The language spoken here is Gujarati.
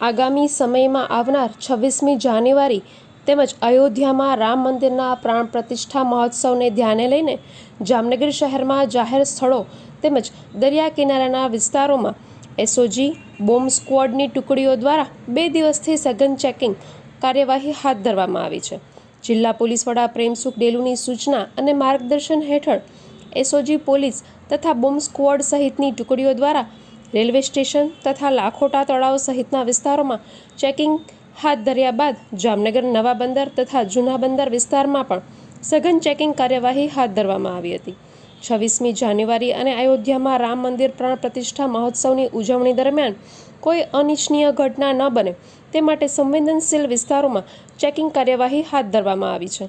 આગામી સમયમાં આવનાર છવ્વીસમી જાન્યુઆરી તેમજ અયોધ્યામાં રામ મંદિરના પ્રાણ પ્રતિષ્ઠા મહોત્સવને ધ્યાને લઈને જામનગર શહેરમાં જાહેર સ્થળો તેમજ દરિયા કિનારાના વિસ્તારોમાં એસઓજી, બોમ્બ સ્ક્વોડની ટુકડીઓ દ્વારા બે દિવસથી સઘન ચેકિંગ કાર્યવાહી હાથ ધરવામાં આવી છે. જિલ્લા પોલીસ વડા પ્રેમસુખ ડેલુની સૂચના અને માર્ગદર્શન હેઠળ એસઓજી પોલીસ તથા બોમ્બ સ્ક્વોડ સહિતની ટુકડીઓ દ્વારા રેલવે સ્ટેશન તથા લાખોટા તળાવ સહિતના વિસ્તારોમાં ચેકિંગ હાથ ધર્યા બાદ જામનગર, નવા બંદર તથા જૂના બંદર વિસ્તારમાં પણ સઘન ચેકિંગ કાર્યવાહી હાથ ધરવામાં આવી હતી. છવ્વીસમી જાન્યુઆરી અને અયોધ્યામાં રામ મંદિર પ્રાણ પ્રતિષ્ઠા મહોત્સવની ઉજવણી દરમિયાન કોઈ અનિચ્છનીય ઘટના ન બને તે માટે સંવેદનશીલ વિસ્તારોમાં ચેકિંગ કાર્યવાહી હાથ ધરવામાં આવી છે.